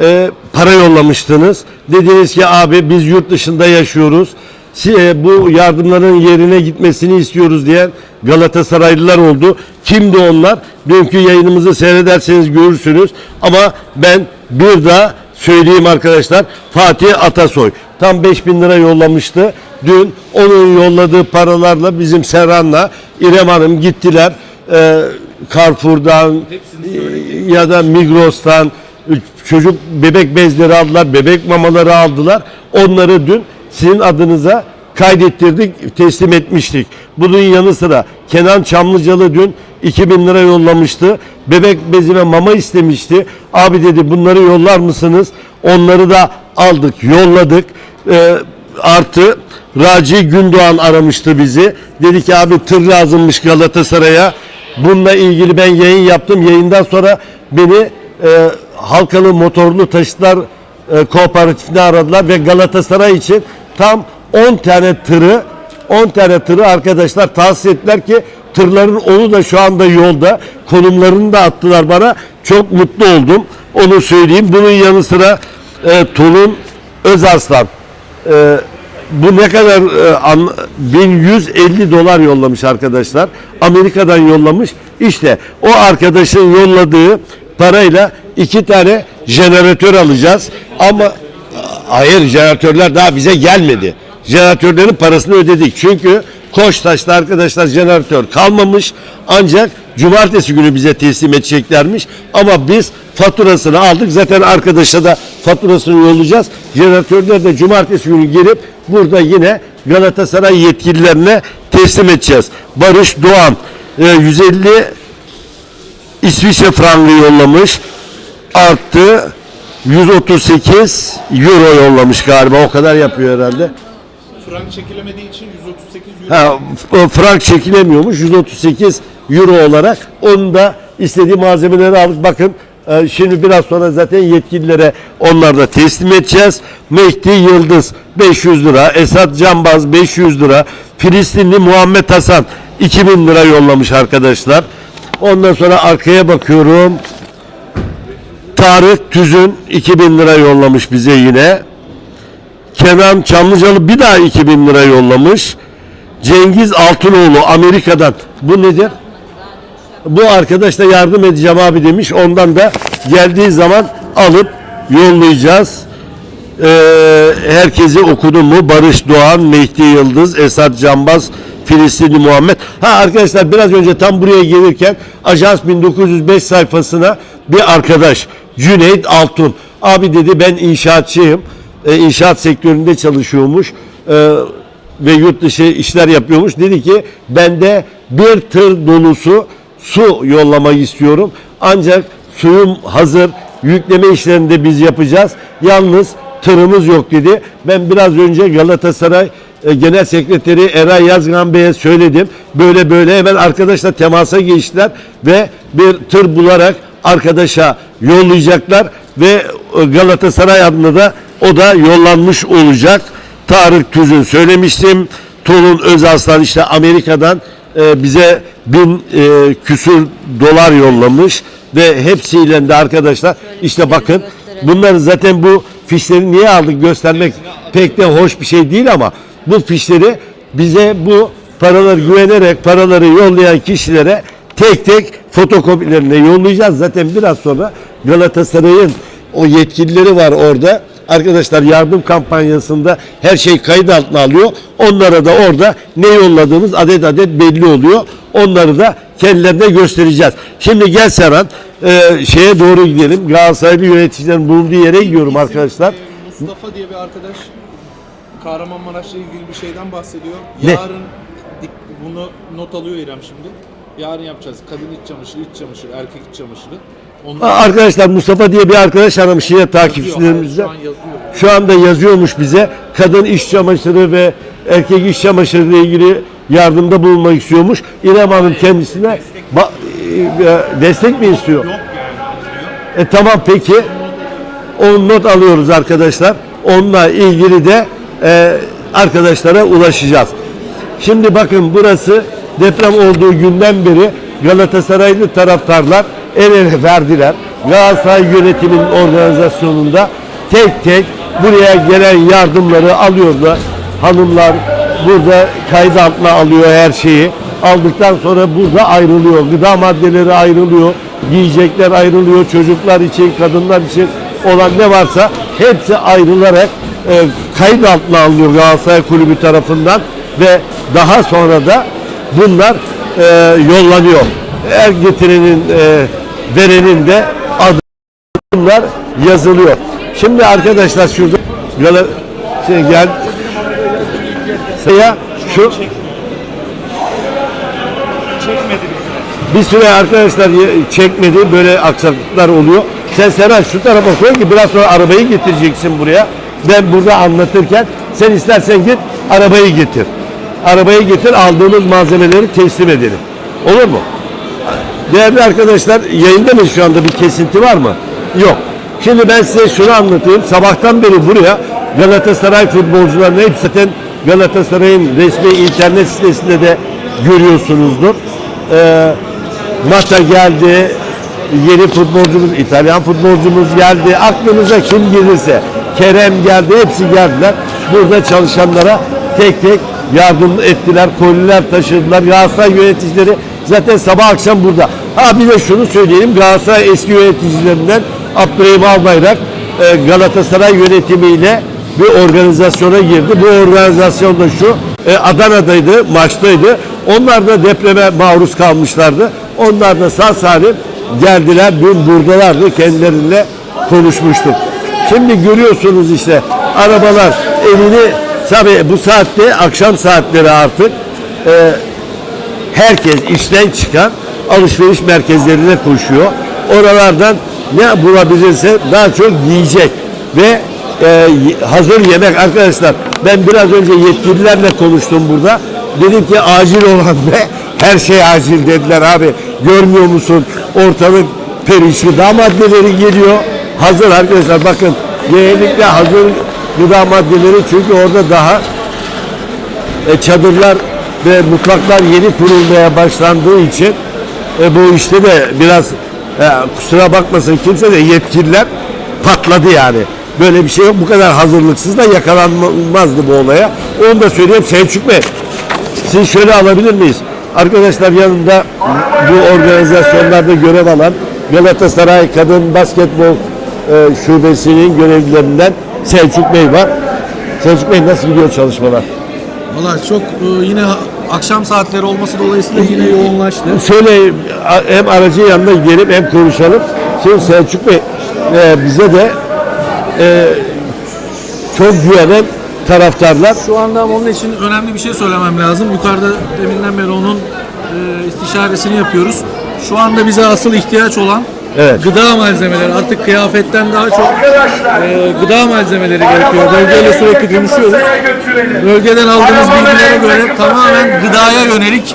e, para yollamıştınız. Dediniz ki abi biz yurt dışında yaşıyoruz. Si- e, bu yardımların yerine gitmesini istiyoruz diyen Galatasaraylılar oldu. Kimdi onlar? Dünkü yayınımızı seyrederseniz görürsünüz. Ama ben bir daha söyleyeyim arkadaşlar. Fatih Atasoy tam 5000 lira yollamıştı. Dün onun yolladığı paralarla bizim Serhan'la İrem Hanım gittiler. E, Carrefour'dan e, ya da Migros'tan çocuk bebek bezleri aldılar, bebek mamaları aldılar. Onları dün sizin adınıza kaydettirdik, teslim etmiştik. Bunun yanı sıra Kenan Çamlıcalı dün 2000 lira yollamıştı. Bebek bezi ve mama istemişti. Abi dedi bunları yollar mısınız? Onları da aldık, yolladık. Ee, artı Raci Gündoğan aramıştı bizi. Dedi ki abi tır lazımmış Galatasaray'a. Bununla ilgili ben yayın yaptım. Yayından sonra beni e, Halkalı Motorlu Taşıtlar e, Kooperatifine aradılar ve Galatasaray için tam 10 tane tırı 10 tane tırı arkadaşlar tahsis ettiler ki tırların onu da şu anda yolda konumlarını da attılar bana. Çok mutlu oldum. Onu söyleyeyim. Bunun yanı sıra e, Tulun Özarslan e, bu ne kadar e, an- 1150 dolar yollamış arkadaşlar. Amerika'dan yollamış. İşte o arkadaşın yolladığı parayla iki tane jeneratör alacağız. Ama hayır jeneratörler daha bize gelmedi. Jeneratörlerin parasını ödedik. Çünkü Koçtaş'ta arkadaşlar jeneratör kalmamış. Ancak cumartesi günü bize teslim edeceklermiş. Ama biz faturasını aldık. Zaten arkadaşa da faturasını yollayacağız. Jeneratörler de cumartesi günü gelip burada yine Galatasaray yetkililerine teslim edeceğiz. Barış Doğan e, 150 İsviçre frangı yollamış. Arttı. 138 euro yollamış galiba. O kadar yapıyor herhalde. Frank çekilemediği için 138 euro. Ha, f- frank çekilemiyormuş 138 euro olarak. Onu da istediği malzemeleri aldık. Bakın e, şimdi biraz sonra zaten yetkililere onları da teslim edeceğiz. Mehdi Yıldız 500 lira, Esat Canbaz 500 lira, Filistinli Muhammed Hasan 2000 lira yollamış arkadaşlar. Ondan sonra arkaya bakıyorum. Tarık Tüzün 2000 lira yollamış bize yine. Kenan Çamlıcalı bir daha 2000 lira yollamış. Cengiz Altınoğlu Amerika'dan. Bu nedir? Bu arkadaş da yardım edeceğim abi demiş. Ondan da geldiği zaman alıp yollayacağız. Ee, herkesi okudum mu? Barış Doğan, Mehdi Yıldız, Esat Canbaz, Filistinli Muhammed. Ha arkadaşlar biraz önce tam buraya gelirken Ajans 1905 sayfasına bir arkadaş Cüneyt Altun. Abi dedi ben inşaatçıyım. Ee, inşaat sektöründe çalışıyormuş. Ee, ve yurt dışı işler yapıyormuş. Dedi ki ben de bir tır dolusu su yollamak istiyorum. Ancak suyum hazır. Yükleme işlerini de biz yapacağız. Yalnız tırımız yok dedi. Ben biraz önce Galatasaray e, Genel Sekreteri Eray Yazgan Bey'e söyledim. Böyle böyle hemen arkadaşla temasa geçtiler ve bir tır bularak arkadaşa yollayacaklar ve e, Galatasaray adına da o da yollanmış olacak. Tarık Tüzün söylemiştim. Tolun Özaslan işte Amerika'dan e, bize bin e, küsür dolar yollamış ve hepsiyle de arkadaşlar işte bakın bunları zaten bu fişleri niye aldık göstermek pek de hoş bir şey değil ama bu fişleri bize bu paraları güvenerek paraları yollayan kişilere tek tek fotokopilerine yollayacağız. Zaten biraz sonra Galatasaray'ın o yetkilileri var orada. Arkadaşlar yardım kampanyasında her şey kayıt altına alıyor. Onlara da orada ne yolladığımız adet adet belli oluyor. Onları da kendilerine göstereceğiz. Şimdi gel Serhan e, şeye doğru gidelim. Galatasaraylı yöneticilerin bulunduğu yere gidiyorum arkadaşlar. Ee, Mustafa diye bir arkadaş Kahramanmaraş'la ilgili bir şeyden bahsediyor. Ne? Yarın dik- bunu not alıyor İrem şimdi. Yarın yapacağız. Kadın iç çamaşırı, iç çamaşırı, erkek iç çamaşırı. Onlar Arkadaşlar Mustafa diye bir arkadaş aramış yine takipçilerimizde. Şu an yazıyor. Şu anda yazıyormuş bize. Kadın iş çamaşırı ve erkek iş çamaşırı ile ilgili yardımda bulunmak istiyormuş. İrem Hanım kendisine e, destek mi istiyor? Yok yani. E tamam peki. O not alıyoruz arkadaşlar. Onunla ilgili de e, arkadaşlara ulaşacağız. Şimdi bakın burası deprem olduğu günden beri Galatasaraylı taraftarlar el ele verdiler. Galatasaray yönetiminin organizasyonunda tek tek buraya gelen yardımları alıyorlar. Hanımlar burada kayıt altına alıyor her şeyi. Aldıktan sonra burada ayrılıyor. Gıda maddeleri ayrılıyor. Giyecekler ayrılıyor. Çocuklar için, kadınlar için olan ne varsa hepsi ayrılarak e, kayıt altına alınıyor Galatasaray Kulübü tarafından ve daha sonra da bunlar e, yollanıyor. Her getirenin e, verenin de adı bunlar yazılıyor. Şimdi arkadaşlar şurada Gala, şey gel ya şu bir süre arkadaşlar çekmedi böyle aksaklıklar oluyor. Sen Serhan şu tarafa koy ki biraz sonra arabayı getireceksin buraya. Ben burada anlatırken sen istersen git arabayı getir. Arabayı getir aldığımız malzemeleri teslim edelim. Olur mu? Değerli arkadaşlar yayında mı şu anda bir kesinti var mı? Yok. Şimdi ben size şunu anlatayım. Sabahtan beri buraya Galatasaray futbolcularının hepsi zaten Galatasaray'ın resmi internet sitesinde de görüyorsunuzdur. Ee, Mata geldi, yeni futbolcumuz, İtalyan futbolcumuz geldi. Aklınıza kim gelirse, Kerem geldi, hepsi geldiler. Burada çalışanlara tek tek yardım ettiler, koliler taşıdılar. Galatasaray yöneticileri zaten sabah akşam burada. Ha bir de şunu söyleyelim, Galatasaray eski yöneticilerinden Abdurrahim Albayrak e, Galatasaray yönetimiyle bir organizasyona girdi. Bu organizasyon da şu, e, Adana'daydı, maçtaydı. Onlar da depreme maruz kalmışlardı. Onlar da sağ salim geldiler. Dün buradalardı. Kendileriyle konuşmuştuk. Şimdi görüyorsunuz işte arabalar elini tabii bu saatte akşam saatleri artık e, herkes işten çıkan alışveriş merkezlerine koşuyor. Oralardan ne bulabilirse daha çok yiyecek ve e, hazır yemek arkadaşlar. Ben biraz önce yetkililerle konuştum burada. Dedim ki acil olan ne? Her şey acil dediler abi. Görmüyor musun? Ortalık perişan. Gıda maddeleri geliyor. Hazır arkadaşlar bakın. Genellikle hazır gıda maddeleri çünkü orada daha e, çadırlar ve mutfaklar yeni kurulmaya başlandığı için e, bu işte de biraz e, kusura bakmasın kimse de yetkililer patladı yani. Böyle bir şey yok. Bu kadar hazırlıksız da yakalanmazdı bu olaya. Onu da söyleyeyim Selçuk Bey. Siz şöyle alabilir miyiz? Arkadaşlar yanında bu organizasyonlarda görev alan Galatasaray Kadın Basketbol e, Şubesi'nin görevlilerinden Selçuk Bey var. Selçuk Bey nasıl gidiyor çalışmalar? Valla çok e, yine akşam saatleri olması dolayısıyla yine yoğunlaştı. Şöyle hem aracın yanına gidelim hem konuşalım. Şimdi Selçuk Bey e, bize de e, çok güvenen taraftarlar Şu anda ama onun için önemli bir şey söylemem lazım. Yukarıda deminden beri onun e, istişaresini yapıyoruz. Şu anda bize asıl ihtiyaç olan Evet. gıda malzemeleri. Artık kıyafetten daha çok e, gıda malzemeleri gerekiyor. Bölgeyle sürekli konuşuyoruz. Bölgeden aldığımız bilgilere göre tamamen gıdaya yönelik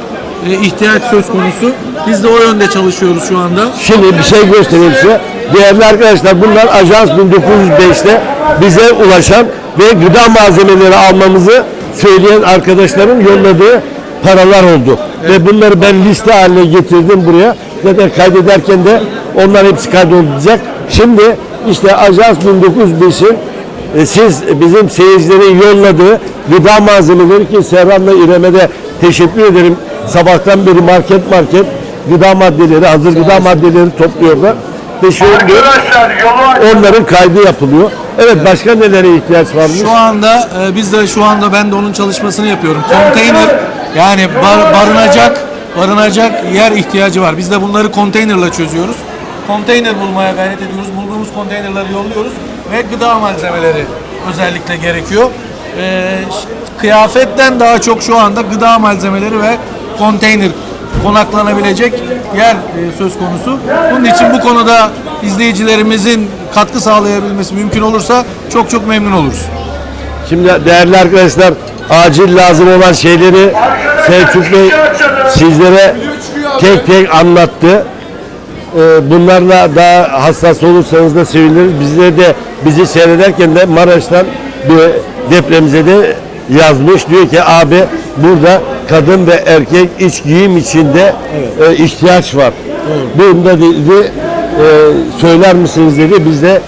e, ihtiyaç söz konusu. Biz de o yönde çalışıyoruz şu anda. Şimdi bir şey göstereyim size. Değerli arkadaşlar bunlar Ajans 1905'te bize ulaşan ve gıda malzemeleri almamızı söyleyen arkadaşların yolladığı paralar oldu. Ve bunları ben liste haline getirdim buraya. Zaten kaydederken de onlar hepsi kaydolacak. Şimdi işte Ajans 1905'in e, siz bizim seyircilerin yolladığı gıda malzemeleri ki Serhan'la İrem'e de teşekkür ederim. Sabahtan beri market market gıda maddeleri, hazır gıda maddeleri topluyorlar. Ve şimdi onların kaydı yapılıyor. Evet başka nelere ihtiyaç varmış? Şu anda e, biz de şu anda ben de onun çalışmasını yapıyorum. Konteyner yani bar- barınacak barınacak yer ihtiyacı var. Biz de bunları konteynerla çözüyoruz. Konteyner bulmaya gayret ediyoruz. Bulduğumuz konteynerleri yolluyoruz ve gıda malzemeleri özellikle gerekiyor. E, ş- kıyafetten daha çok şu anda gıda malzemeleri ve konteyner konaklanabilecek yer e, söz konusu. Bunun için bu konuda izleyicilerimizin katkı sağlayabilmesi mümkün olursa çok çok memnun oluruz. Şimdi değerli arkadaşlar acil lazım olan şeyleri Selçuk Bey sizlere tek tek anlattı. Ee, Bunlarla daha hassas olursanız da seviniriz. Bizde de bizi seyrederken de Maraş'tan bir depremize de yazmış. Diyor ki abi burada kadın ve erkek iç giyim içinde e, ihtiyaç var. Bunda dedi söyler misiniz dedi. Biz de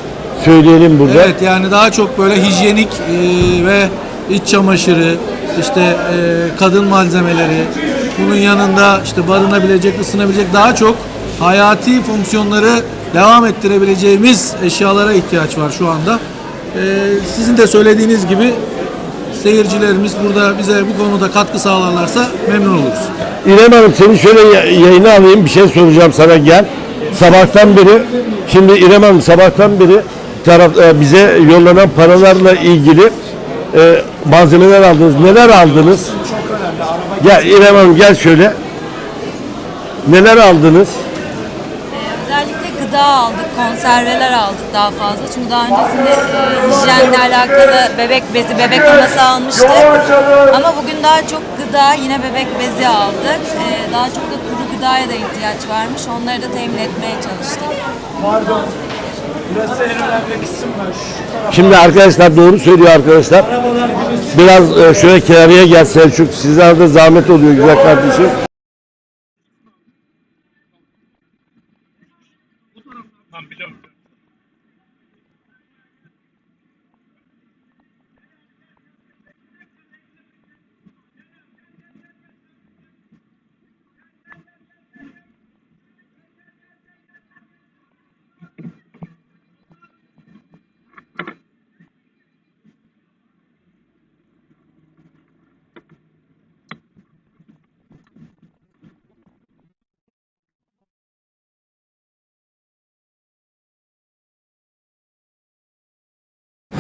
söyleyelim burada. Evet yani daha çok böyle hijyenik e, ve iç çamaşırı, işte e, kadın malzemeleri, bunun yanında işte barınabilecek, ısınabilecek daha çok hayati fonksiyonları devam ettirebileceğimiz eşyalara ihtiyaç var şu anda. E, sizin de söylediğiniz gibi seyircilerimiz burada bize bu konuda katkı sağlarlarsa memnun oluruz. İrem Hanım seni şöyle ya- yayına alayım bir şey soracağım sana gel. Sabahtan beri şimdi İrem Hanım sabahtan beri taraf, e, bize yollanan paralarla ilgili e, malzemeler aldınız. Neler aldınız? Gel İrem Hanım gel şöyle. Neler aldınız? Özellikle gıda aldık, konserveler aldık daha fazla. Çünkü daha öncesinde e, hijyenle alakalı bebek bezi, bebek maması almıştık. Ama bugün daha çok gıda, yine bebek bezi aldık. E, daha çok da kuru gıdaya da ihtiyaç varmış. Onları da temin etmeye çalıştık. Şimdi arkadaşlar doğru söylüyor arkadaşlar. Biraz e, şöyle kenarıya gel Selçuk. Sizler de zahmet oluyor güzel kardeşim.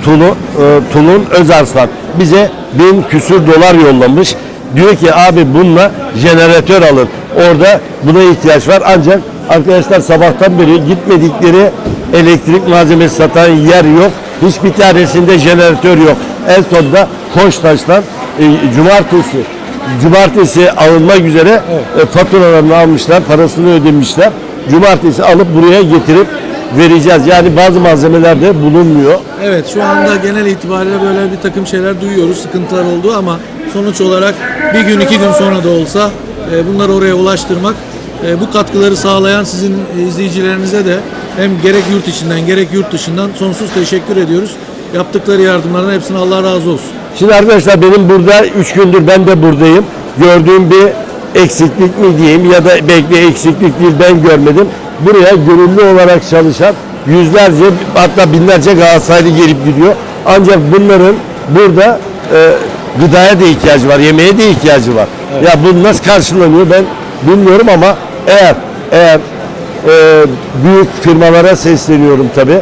Tulu, e, Tulun Özarslan bize bin küsür dolar yollamış. Diyor ki abi bununla jeneratör alın. Orada buna ihtiyaç var. Ancak arkadaşlar sabahtan beri gitmedikleri elektrik malzemesi satan yer yok. Hiçbir tanesinde jeneratör yok. En sonunda Koçtaş'tan e, cumartesi cumartesi alınmak üzere e, faturalarını almışlar, parasını ödemişler. Cumartesi alıp buraya getirip vereceğiz. Yani bazı malzemeler de bulunmuyor. Evet şu anda genel itibariyle böyle bir takım şeyler duyuyoruz, sıkıntılar oldu ama sonuç olarak bir gün iki gün sonra da olsa e, bunları oraya ulaştırmak e, bu katkıları sağlayan sizin izleyicilerinize de hem gerek yurt içinden gerek yurt dışından sonsuz teşekkür ediyoruz. Yaptıkları yardımlardan hepsine Allah razı olsun. Şimdi arkadaşlar benim burada 3 gündür ben de buradayım. Gördüğüm bir eksiklik mi diyeyim ya da belki eksiklik değil ben görmedim. Buraya gönüllü olarak çalışan yüzlerce hatta binlerce Galatasaraylı gelip gidiyor. Ancak bunların burada e, gıdaya da ihtiyacı var, yemeğe de ihtiyacı var. Ya bu nasıl karşılanıyor ben bilmiyorum ama eğer eğer e, büyük firmalara sesleniyorum tabi.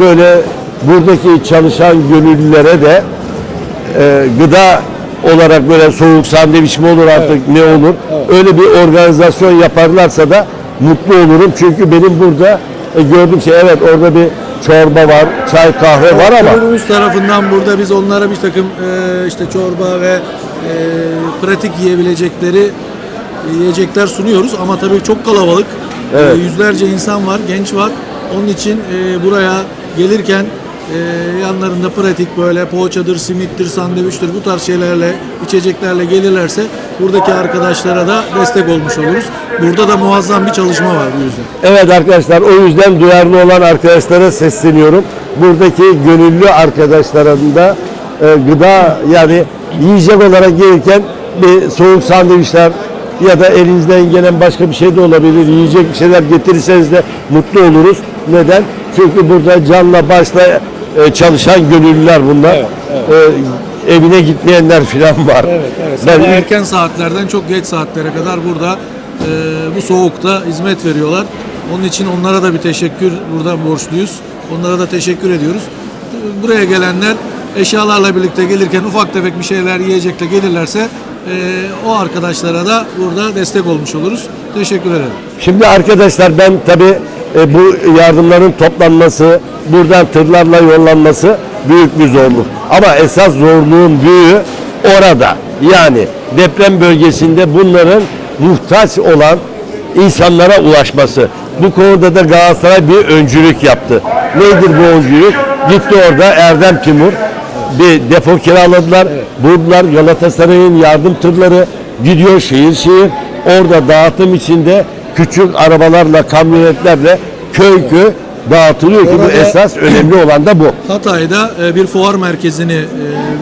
Böyle buradaki çalışan gönüllülere de e, gıda olarak böyle soğuk sandviç mi olur artık ne olur öyle bir organizasyon yaparlarsa da mutlu olurum çünkü benim burada e, gördüğüm şey evet orada bir çorba var çay kahve var ama Kurumumuz tarafından burada biz onlara bir takım e, işte çorba ve e, pratik yiyebilecekleri e, yiyecekler sunuyoruz ama tabii çok kalabalık. Evet. E, yüzlerce insan var, genç var. Onun için e, buraya gelirken e, yanlarında pratik böyle poğaçadır, simittir, sandviçtir bu tarz şeylerle, içeceklerle gelirlerse buradaki arkadaşlara da destek olmuş oluruz. Burada da muazzam bir çalışma var bu yüzden. Evet arkadaşlar o yüzden duyarlı olan arkadaşlara sesleniyorum. Buradaki gönüllü arkadaşların da e, gıda yani yiyecek olarak gelirken bir soğuk sandviçler ya da elinizden gelen başka bir şey de olabilir. Yiyecek bir şeyler getirirseniz de mutlu oluruz. Neden? Çünkü burada canla başla e, çalışan gönüllüler bunlar. E, evine gitmeyenler falan var. Ben Ben erken saatlerden çok geç saatlere kadar burada e, bu soğukta hizmet veriyorlar. Onun için onlara da bir teşekkür burada borçluyuz. Onlara da teşekkür ediyoruz. Buraya gelenler eşyalarla birlikte gelirken ufak tefek bir şeyler yiyecekle gelirlerse e, o arkadaşlara da burada destek olmuş oluruz. Teşekkür ederim. Şimdi arkadaşlar ben tabi bu yardımların toplanması, buradan tırlarla yollanması büyük bir zorluk. Ama esas zorluğun büyüğü orada. Yani deprem bölgesinde bunların muhtaç olan insanlara ulaşması. Bu konuda da Galatasaray bir öncülük yaptı. Nedir bu öncülük? Gitti orada Erdem Timur bir depo kiraladılar. Buldular Galatasaray'ın yardım tırları gidiyor şehir şehir. Orada dağıtım içinde küçük arabalarla, kamyonetlerle köy köy dağıtılıyor ki bu esas önemli olan da bu. Hatay'da e, bir fuar merkezini e,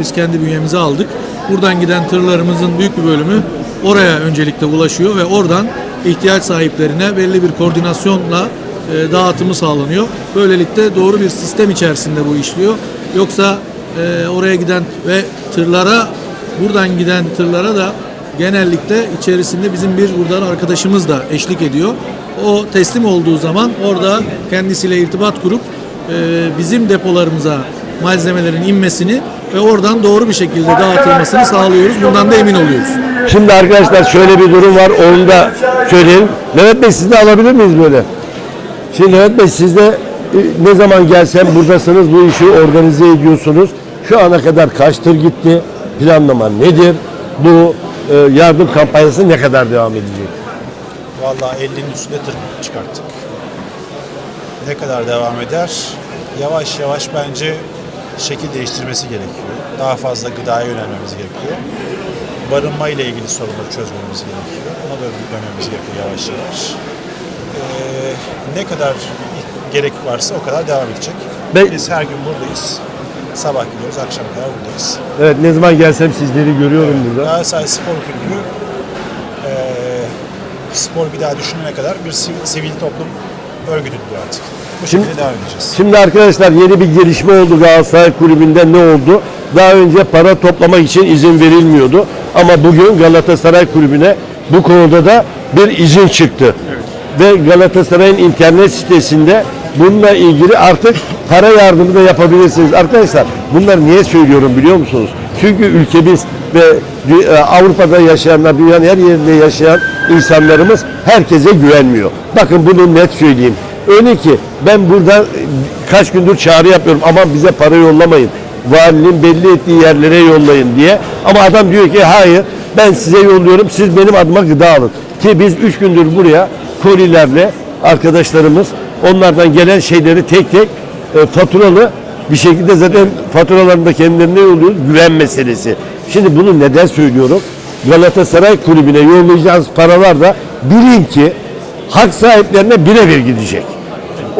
biz kendi bünyemize aldık. Buradan giden tırlarımızın büyük bir bölümü oraya öncelikle ulaşıyor ve oradan ihtiyaç sahiplerine belli bir koordinasyonla e, dağıtımı sağlanıyor. Böylelikle doğru bir sistem içerisinde bu işliyor. Yoksa oraya giden ve tırlara buradan giden tırlara da genellikle içerisinde bizim bir buradan arkadaşımız da eşlik ediyor. O teslim olduğu zaman orada kendisiyle irtibat kurup e, bizim depolarımıza malzemelerin inmesini ve oradan doğru bir şekilde dağıtılmasını sağlıyoruz. Bundan da emin oluyoruz. Şimdi arkadaşlar şöyle bir durum var onu da söyleyelim. Mehmet Bey siz de alabilir miyiz böyle? Şimdi Mehmet Bey siz de e, ne zaman gelsem buradasınız bu işi organize ediyorsunuz. Şu ana kadar kaç tır gitti? Planlama nedir? Bu yardım kampanyası ne kadar devam edecek? Vallahi 50'nin üstünde tır çıkarttık. Ne kadar devam eder? Yavaş yavaş bence şekil değiştirmesi gerekiyor. Daha fazla gıdaya yönelmemiz gerekiyor. Barınma ile ilgili sorunları çözmemiz gerekiyor. Ona da dönmemiz gerekiyor yavaş yavaş. Ee, ne kadar gerek varsa o kadar devam edecek. Ben- Biz her gün buradayız. Sabah gidiyoruz, akşam kadar buradayız. Evet ne zaman gelsem sizleri görüyorum burada. Galatasaray Spor Kulübü eee spor bir daha düşünene kadar bir sivil, sivil toplum örgütüdür artık. Bu Şimdi- şekilde devam edeceğiz. Şimdi arkadaşlar yeni bir gelişme oldu Galatasaray Kulübü'nde ne oldu? Daha önce para toplamak için izin verilmiyordu. Ama bugün Galatasaray Kulübü'ne bu konuda da bir izin çıktı. Ve Galatasaray'ın internet sitesinde bununla ilgili artık para yardımı da yapabilirsiniz. Arkadaşlar bunları niye söylüyorum biliyor musunuz? Çünkü ülkemiz ve e, Avrupa'da yaşayanlar, dünyanın her yerinde yaşayan insanlarımız herkese güvenmiyor. Bakın bunu net söyleyeyim. Öyle ki ben burada kaç gündür çağrı yapıyorum ama bize para yollamayın. Valinin belli ettiği yerlere yollayın diye. Ama adam diyor ki hayır ben size yolluyorum siz benim adıma gıda alın. Ki biz üç gündür buraya kolilerle arkadaşlarımız onlardan gelen şeyleri tek tek e, faturalı bir şekilde zaten faturalarını da kendilerine yolluyoruz. Güven meselesi. Şimdi bunu neden söylüyorum? Galatasaray kulübüne yollayacağınız paralar da bilin ki hak sahiplerine birebir gidecek.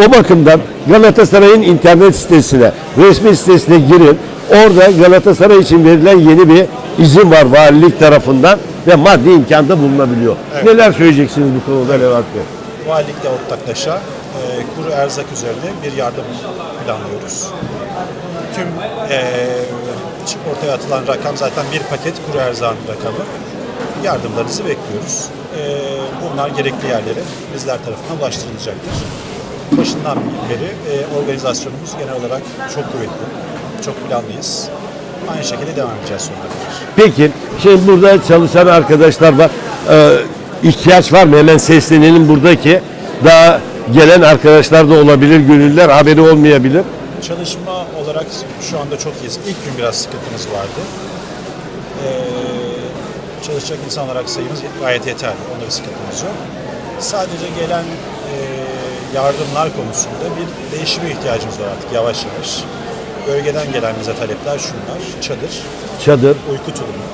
O bakımdan Galatasaray'ın internet sitesine, resmi sitesine girin. Orada Galatasaray için verilen yeni bir izin var valilik tarafından ve maddi imkanda bulunabiliyor. Neler söyleyeceksiniz bu konuda Levent Bey? Valilikle ortaklaşa eee kuru erzak üzerine bir yardım planlıyoruz. Tüm eee, ortaya atılan rakam zaten bir paket kuru erzağın rakamı. Yardımlarınızı bekliyoruz. Eee, bunlar gerekli yerlere bizler tarafından ulaştırılacaktır. Başından beri eee, organizasyonumuz genel olarak çok kuvvetli, çok planlıyız. Aynı şekilde devam edeceğiz sonuna. Peki, şimdi burada çalışan arkadaşlar var. Ee, ihtiyaç var mı? Hemen seslenelim buradaki. Daha gelen arkadaşlar da olabilir, gönüller haberi olmayabilir. Çalışma olarak şu anda çok iyiyiz. İlk gün biraz sıkıntımız vardı. Ee, çalışacak insan olarak sayımız gayet yeterli. Onda bir sıkıntımız yok. Sadece gelen e, yardımlar konusunda bir değişime ihtiyacımız var artık yavaş yavaş. Bölgeden gelen bize talepler şunlar. Çadır, Çadır. uyku tulumu.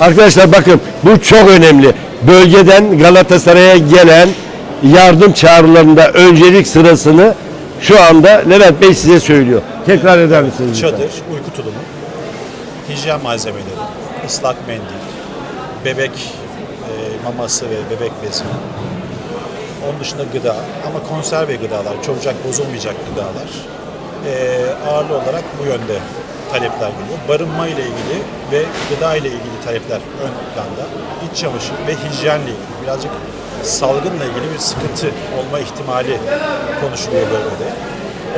Arkadaşlar bakın bu çok önemli. Bölgeden Galatasaray'a gelen yardım çağrılarında öncelik sırasını şu anda Levent Bey size söylüyor. Tekrar eder misiniz? lütfen? Çadır, uyku tulumu, hijyen malzemeleri, ıslak mendil, bebek e, maması ve bebek bezi. Onun dışında gıda ama konserve gıdalar, çabucak bozulmayacak gıdalar. E, ağırlı olarak bu yönde talepler geliyor. Barınma ile ilgili ve gıda ile ilgili talepler ön planda. İç çamaşır ve hijyenle ilgili birazcık salgınla ilgili bir sıkıntı olma ihtimali konuşuluyor bölgede.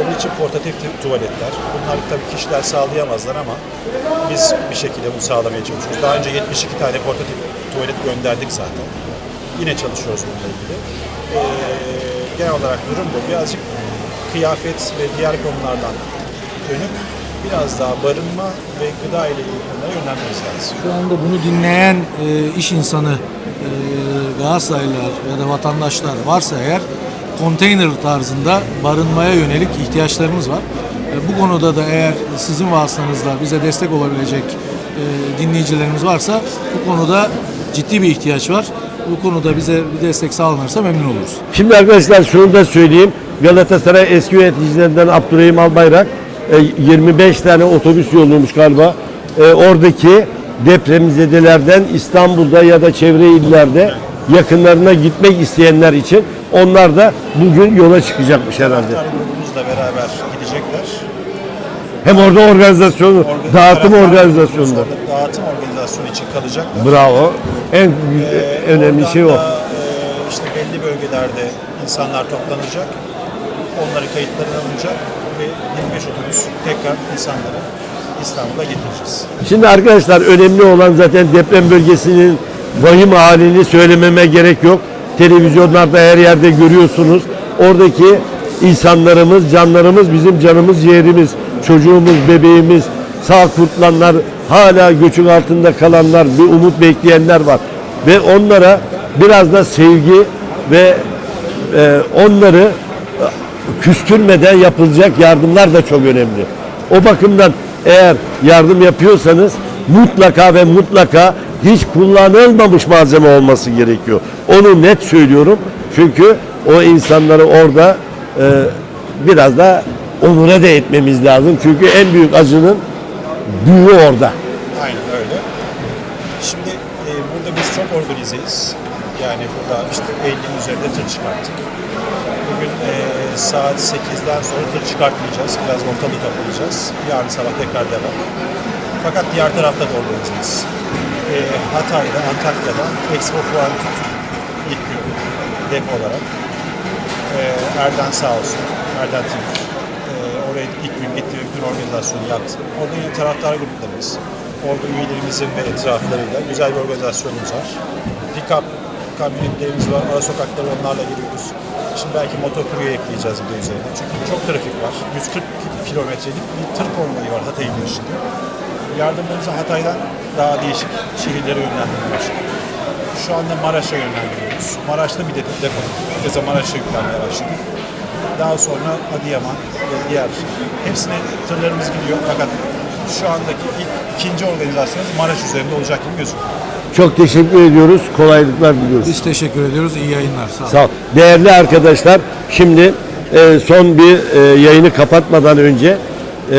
Onun için portatif tu- tuvaletler. Bunlar tabii kişiler sağlayamazlar ama biz bir şekilde bunu sağlamaya çalışıyoruz. Daha önce 72 tane portatif tuvalet gönderdik zaten. Yine çalışıyoruz bununla ilgili. Ee, genel olarak durum bu. Birazcık kıyafet ve diğer konulardan dönüp biraz daha barınma ve gıda ile ilgili konulara yönlenmemiz lazım. Şu anda bunu dinleyen e, iş insanı e, Galatasaraylılar ya da vatandaşlar varsa eğer konteyner tarzında barınmaya yönelik ihtiyaçlarımız var. E, bu konuda da eğer sizin vasıtanızla bize destek olabilecek e, dinleyicilerimiz varsa bu konuda ciddi bir ihtiyaç var. Bu konuda bize bir destek sağlanırsa memnun oluruz. Şimdi arkadaşlar şunu da söyleyeyim. Galatasaray eski yöneticilerinden Abdurrahim Albayrak 25 tane otobüs yollamış galiba. E, oradaki depremzedelerden İstanbul'da ya da çevre illerde yakınlarına gitmek isteyenler için onlar da bugün yola çıkacakmış herhalde. Grubumuzla beraber gidecekler. Hem orada organizasyonu, Organ- dağıtım orada Dağıtım organizasyonu için kalacaklar. Bravo. En Ee, önemli şey o. da, e, işte belli bölgelerde insanlar toplanacak. Onların kayıtları alınacak ve 25 otobüs tekrar insanları İstanbul'a getireceğiz. Şimdi arkadaşlar önemli olan zaten deprem bölgesinin vahim halini söylememe gerek yok. Televizyonlarda her yerde görüyorsunuz. Oradaki insanlarımız, canlarımız bizim canımız, ciğerimiz, çocuğumuz, bebeğimiz, sağ kurtulanlar, hala göçün altında kalanlar, bir umut bekleyenler var. Ve onlara biraz da sevgi ve e, onları küstürmeden yapılacak yardımlar da çok önemli. O bakımdan eğer yardım yapıyorsanız mutlaka ve mutlaka hiç kullanılmamış malzeme olması gerekiyor. Onu net söylüyorum. Çünkü o insanları orada e, biraz da onura da etmemiz lazım. Çünkü en büyük acının büyüğü orada. Aynen öyle. Şimdi e, burada biz çok organizeyiz. Yani burada işte 50'nin üzerinde tır çıkarttık. Bugün e, saat 8'den sonra tır çıkartmayacağız. Biraz ortalığı toplayacağız. Yarın sabah tekrar devam. Fakat diğer tarafta da organizeyiz. E, Hatay'da, Antakya'da Expo Fuarı ilk gün depo olarak. E, Erden sağ olsun, Erden Timur. E, oraya ilk gün gitti ve bütün organizasyonu yaptı. Orada yine taraftar gruplarımız, orada üyelerimizin ve etraflarıyla güzel bir organizasyonumuz var. Pick-up kamyonetlerimiz var, ara sokaklara onlarla giriyoruz. Şimdi belki motokurye ekleyeceğiz bir de üzerine. Çünkü çok trafik var. 140 kilometrelik bir tır konvoyu var Hatay'ın başında. Yardımlarımızı Hatay'dan daha değişik şehirlere yönlendirmeye başladık. Şu anda Maraş'a yönlendiriyoruz. Maraş'ta bir de depo. Keza Maraş'a yüklenmeye başladık. Daha sonra Adıyaman ve diğer hepsine tırlarımız gidiyor fakat şu andaki ilk ikinci organizasyonumuz Maraş üzerinde olacak gibi gözüküyor. Çok teşekkür ediyoruz. Kolaylıklar diliyoruz. Biz teşekkür ediyoruz. İyi yayınlar. Sağ olun. Sağ ol. Değerli arkadaşlar, şimdi e, son bir e, yayını kapatmadan önce e,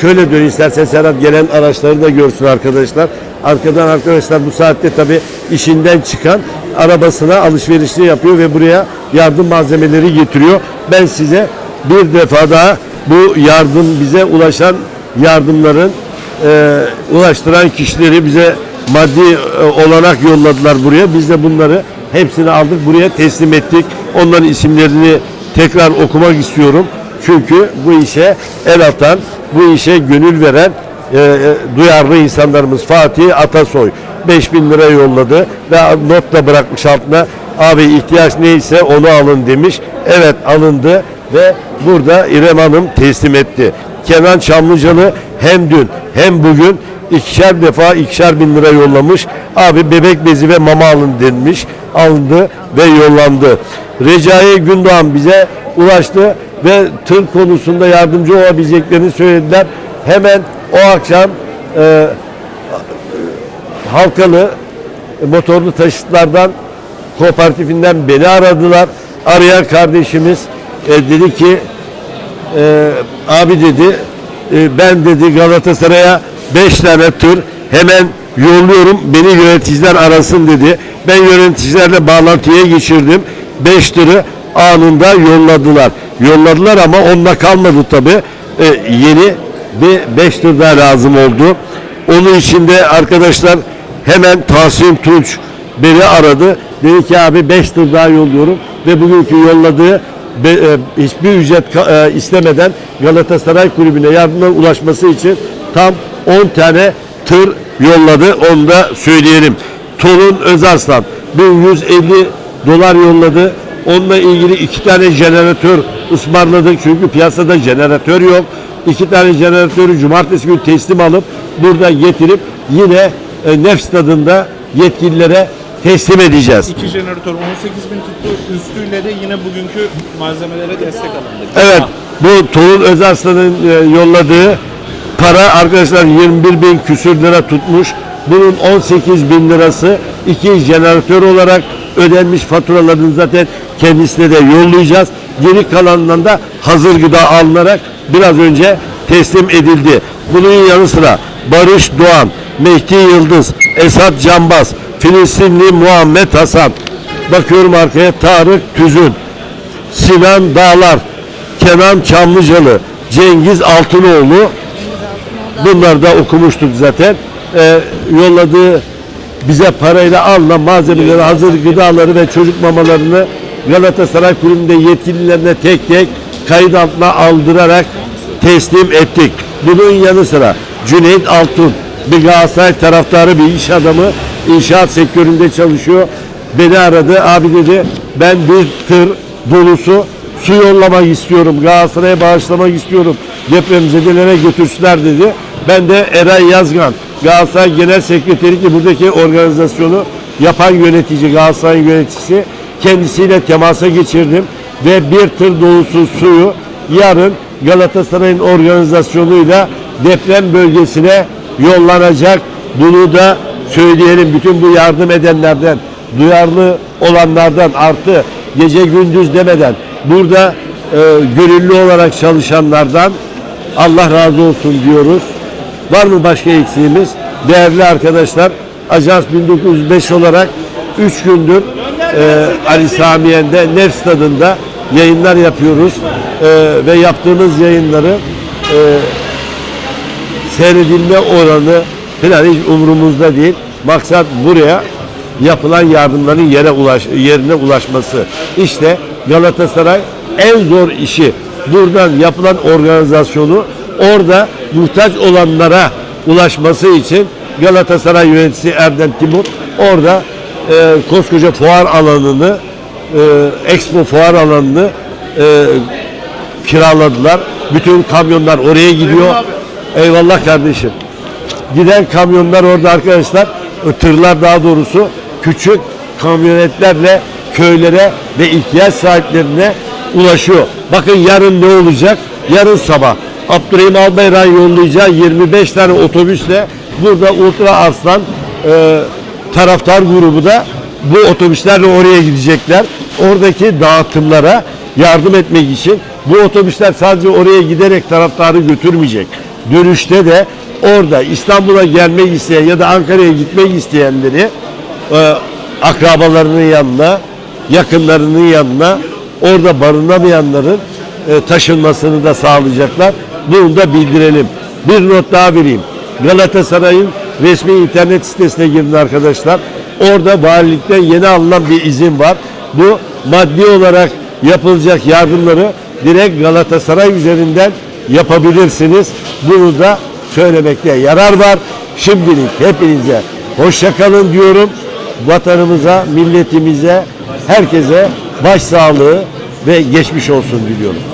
şöyle dön istersen Serhat gelen araçları da görsün arkadaşlar. Arkadan arkadaşlar bu saatte tabi işinden çıkan arabasına alışverişini yapıyor ve buraya yardım malzemeleri getiriyor. Ben size bir defa daha bu yardım bize ulaşan yardımların e, ulaştıran kişileri bize maddi e, olanak yolladılar buraya. Biz de bunları hepsini aldık buraya teslim ettik. Onların isimlerini tekrar okumak istiyorum. Çünkü bu işe el atan, bu işe gönül veren e, e, duyarlı insanlarımız Fatih Atasoy 5000 lira yolladı ve not da bırakmış altına abi ihtiyaç neyse onu alın demiş. Evet alındı ve burada İrem Hanım teslim etti. Kenan Çamlıcalı hem dün hem bugün ikişer defa ikişer bin lira yollamış. Abi bebek bezi ve mama alın denmiş. Alındı ve yollandı. Recai Gündoğan bize ulaştı ve tır konusunda yardımcı olabileceklerini söylediler. Hemen o akşam e, Halkalı motorlu taşıtlardan kooperatifinden beni aradılar. Arayan kardeşimiz e, dedi ki e, abi dedi e, ben dedi Galatasaray'a 5 tane tır hemen yolluyorum beni yöneticiler arasın dedi. Ben yöneticilerle bağlantıya geçirdim. 5 tırı anında yolladılar. Yolladılar ama onunla kalmadı tabi. E, yeni bir 5 tır daha lazım oldu. Onun için de arkadaşlar hemen Tahsin Tunç beni aradı. Dedi ki abi 5 tır daha yolluyorum ve bugünkü yolladığı be- e, hiçbir ücret e, istemeden Galatasaray Kulübü'ne yardımlar ulaşması için tam 10 tane tır yolladı. Onu da söyleyelim. Torun Özarslan 1150 dolar yolladı. Onunla ilgili iki tane jeneratör ısmarladık. Çünkü piyasada jeneratör yok. İki tane jeneratörü cumartesi günü teslim alıp burada getirip yine e, Nefs tadında yetkililere teslim edeceğiz. İki jeneratör 18 bin tuttu. Üstüyle de yine bugünkü malzemelere destek alındı. Evet, bu Torun Özarslan'ın e, yolladığı para arkadaşlar 21 bin küsür lira tutmuş. Bunun 18 bin lirası iki jeneratör olarak ödenmiş faturalarını zaten kendisine de yollayacağız. Geri kalanından da hazır gıda alınarak biraz önce teslim edildi. Bunun yanı sıra Barış Doğan, Mehdi Yıldız, Esat Canbaz, Filistinli Muhammed Hasan, bakıyorum arkaya Tarık Tüzün, Sinan Dağlar, Kenan Çamlıcalı, Cengiz Altınoğlu, bunlar da okumuştuk zaten. Ee, yolladığı bize parayla alınan malzemeleri, hazır gıdaları ve çocuk mamalarını Galatasaray Kulübü'nde yetkililerine tek tek kayıt altına aldırarak teslim ettik. Bunun yanı sıra Cüneyt Altun, bir Galatasaray taraftarı bir iş adamı, inşaat sektöründe çalışıyor. Beni aradı, abi dedi ben bir tır dolusu su yollamak istiyorum, Galatasaray'a bağışlamak istiyorum, depremzedelere götürsünler dedi. Ben de Eray Yazgan, Galatasaray Genel Sekreteri ki buradaki organizasyonu yapan yönetici, Galatasaray yöneticisi kendisiyle temasa geçirdim ve bir tır dolusu suyu yarın Galatasaray'ın organizasyonuyla deprem bölgesine yollanacak. Bunu da söyleyelim bütün bu yardım edenlerden, duyarlı olanlardan artı gece gündüz demeden burada e, gönüllü olarak çalışanlardan Allah razı olsun diyoruz. Var mı başka eksiğimiz? Değerli arkadaşlar, Ajans 1905 olarak 3 gündür e, Ali Samiyen'de Nef Stadı'nda yayınlar yapıyoruz. E, ve yaptığımız yayınları e, seyredilme oranı falan hiç umurumuzda değil. Maksat buraya yapılan yardımların yere ulaş, yerine ulaşması. İşte Galatasaray en zor işi buradan yapılan organizasyonu orada muhtaç olanlara ulaşması için Galatasaray yöneticisi Erdem Timur orada e, koskoca fuar alanını e, Expo fuar alanını e, kiraladılar. Bütün kamyonlar oraya gidiyor. Eyvallah kardeşim. Giden kamyonlar orada arkadaşlar, tırlar daha doğrusu küçük kamyonetlerle köylere ve ihtiyaç sahiplerine ulaşıyor. Bakın yarın ne olacak? Yarın sabah Abdurrahim Albayrak'ın yollayacağı 25 tane otobüsle burada Ultra Arslan e, taraftar grubu da bu otobüslerle oraya gidecekler. Oradaki dağıtımlara yardım etmek için bu otobüsler sadece oraya giderek taraftarı götürmeyecek. Dönüşte de orada İstanbul'a gelmek isteyen ya da Ankara'ya gitmek isteyenleri e, akrabalarının yanına, yakınlarının yanına, orada barınamayanların e, taşınmasını da sağlayacaklar. Bunu da bildirelim. Bir not daha vereyim. Galatasaray'ın resmi internet sitesine girin arkadaşlar. Orada valilikten yeni alınan bir izin var. Bu maddi olarak yapılacak yardımları direkt Galatasaray üzerinden yapabilirsiniz. Bunu da söylemekte yarar var. Şimdilik hepinize hoşça kalın diyorum. Vatanımıza, milletimize, herkese başsağlığı ve geçmiş olsun diliyorum.